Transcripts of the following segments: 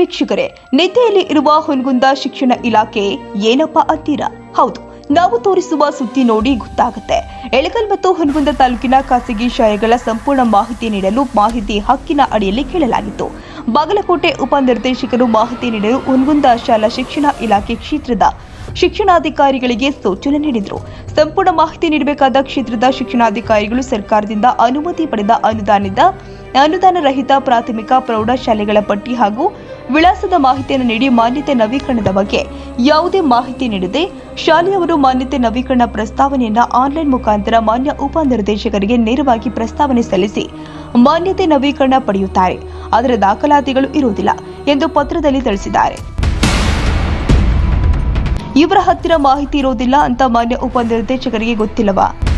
ವೀಕ್ಷಕರೇ, ನಿದ್ದೆಯಲ್ಲಿ ಇರುವ ಹುನಗುಂದ ಶಿಕ್ಷಣ ಇಲಾಖೆ ಏನಪ್ಪ ಅಂತೀರಾ? ಹೌದು, ನಾವು ತೋರಿಸುವ ಸುದ್ದಿ ನೋಡಿ ಗೊತ್ತಾಗುತ್ತೆ. ಎಳಗಲ್ ಮತ್ತು ಹುನಗುಂದ ತಾಲೂಕಿನ ಖಾಸಗಿ ಶಾಲೆಗಳ ಸಂಪೂರ್ಣ ಮಾಹಿತಿ ನೀಡಲು ಮಾಹಿತಿ ಹಕ್ಕಿನ ಅಡಿಯಲ್ಲಿ ಕೇಳಲಾಗಿತ್ತು. ಬಾಗಲಕೋಟೆ ಉಪನಿರ್ದೇಶಕರು ಮಾಹಿತಿ ನೀಡಲು ಹುನಗುಂದ ಶಾಲಾ ಶಿಕ್ಷಣ ಇಲಾಖೆ ಕ್ಷೇತ್ರದ ಶಿಕ್ಷಣಾಧಿಕಾರಿಗಳಿಗೆ ಸೂಚನೆ ನೀಡಿದರು. ಸಂಪೂರ್ಣ ಮಾಹಿತಿ ನೀಡಬೇಕಾದ ಕ್ಷೇತ್ರದ ಶಿಕ್ಷಣಾಧಿಕಾರಿಗಳು ಸರ್ಕಾರದಿಂದ ಅನುಮತಿ ಪಡೆದ ಅನುದಾನದ ಅನುದಾನ ರಹಿತ ಪ್ರಾಥಮಿಕ ಪ್ರೌಢಶಾಲೆಗಳ ಪಟ್ಟಿ ಹಾಗೂ ವಿಳಾಸದ ಮಾಹಿತಿಯನ್ನು ನೀಡಿ ಮಾನ್ಯತೆ ನವೀಕರಣದ ಬಗ್ಗೆ ಯಾವುದೇ ಮಾಹಿತಿ ನೀಡದೆ ಶಾಲೆಯವರು ಮಾನ್ಯತೆ ನವೀಕರಣ ಪ್ರಸ್ತಾವನೆಯನ್ನು ಆನ್ಲೈನ್ ಮುಖಾಂತರ ಮಾನ್ಯ ಉಪನಿರ್ದೇಶಕರಿಗೆ ನೇರವಾಗಿ ಪ್ರಸ್ತಾವನೆ ಸಲ್ಲಿಸಿ ಮಾನ್ಯತೆ ನವೀಕರಣ ಪಡೆಯುತ್ತಾರೆ. ಅದರ ದಾಖಲಾತಿಗಳು ಇರುವುದಿಲ್ಲ ಎಂದು ಪತ್ರದಲ್ಲಿ ತಿಳಿಸಿದ್ದಾರೆ. ಇವರ ಹತ್ತಿರ ಮಾಹಿತಿ ಇರೋದಿಲ್ಲ ಅಂತ ಮಾನ್ಯ ಉಪನಿರ್ದೇಶಕರಿಗೆ ಗೊತ್ತಿಲ್ಲವಾ?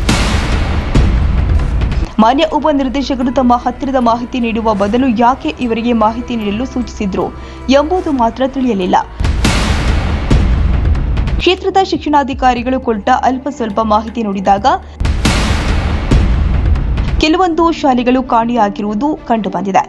ಮಾನ್ಯ ಉಪನಿರ್ದೇಶಕರು ತಮ್ಮ ಹತ್ತಿರದ ಮಾಹಿತಿ ನೀಡುವ ಬದಲು ಯಾಕೆ ಇವರಿಗೆ ಮಾಹಿತಿ ನೀಡಲು ಸೂಚಿಸಿದ್ರು ಎಂಬುದು ಮಾತ್ರ ತಿಳಿಯಲಿಲ್ಲ. ಕ್ಷೇತ್ರದ ಶಿಕ್ಷಣಾಧಿಕಾರಿಗಳು ಕೊಟ್ಟ ಅಲ್ಪ ಸ್ವಲ್ಪ ಮಾಹಿತಿ ನೋಡಿದಾಗ ಕೆಲವೊಂದು ಶಾಲೆಗಳು ಕಾಣೆಯಾಗಿರುವುದು ಕಂಡುಬಂದಿದೆ.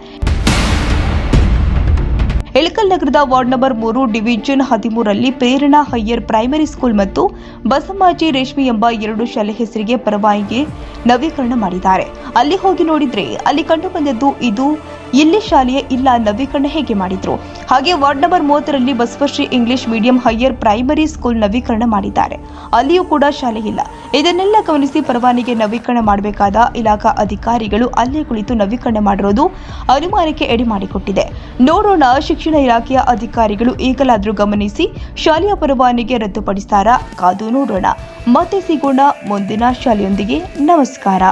ಎಳಕಲ್ ನಗರದ ವಾರ್ಡ್ ನಂಬರ್ ಮೂರು ಡಿವಿಷನ್ ಹದಿಮೂರರಲ್ಲಿ ಪ್ರೇರಣಾ ಹೈಯರ್ ಪ್ರೈಮರಿ ಸ್ಕೂಲ್ ಮತ್ತು ಬಸಮಾಜಿ ರೇಷ್ಮೆ ಎಂಬ ಎರಡು ಶಾಲೆ ಹೆಸರಿಗೆ ಪರವಾನಗಿ ನವೀಕರಣ ಮಾಡಿದ್ದಾರೆ. ಅಲ್ಲಿ ಹೋಗಿ ನೋಡಿದ್ರೆ, ಅಲ್ಲಿ ಕಂಡು ಬಂದದ್ದು ಇದು, ಇಲ್ಲಿ ಶಾಲೆಯ ಇಲ್ಲ ನವೀಕರಣ ಹೇಗೆ ಮಾಡಿದ್ರು? ಹಾಗೆ ward number ಮೂವತ್ತರಲ್ಲಿ Basavashri English medium higher primary school ನವೀಕರಣ ಮಾಡಿದ್ದಾರೆ. ಅಲ್ಲಿಯೂ ಕೂಡ ಶಾಲೆ ಇಲ್ಲ. ಇದನ್ನೆಲ್ಲ ಗಮನಿಸಿ ಪರವಾನಿಗೆ ನವೀಕರಣ ಮಾಡಬೇಕಾದ ಇಲಾಖಾ ಅಧಿಕಾರಿಗಳು ಅಲ್ಲೇ ಕುಳಿತು ನವೀಕರಣ ಮಾಡಿರೋದು ಅನುಮಾನಕ್ಕೆ ಎಡೆ ಮಾಡಿಕೊಟ್ಟಿದೆ. ನೋಡೋಣ, ಶಿಕ್ಷಣ ಇಲಾಖೆಯ ಅಧಿಕಾರಿಗಳು ಈಗಲಾದರೂ ಗಮನಿಸಿ ಶಾಲೆಯ ಪರವಾನಿಗೆ ರದ್ದುಪಡಿಸ್ತಾರಾ? ಕಾದು ನೋಡೋಣ. ಮತ್ತೆ ಸಿಗೋಣ ಮುಂದಿನ ಶಾಲೆಯೊಂದಿಗೆ. ನಮಸ್ಕಾರ.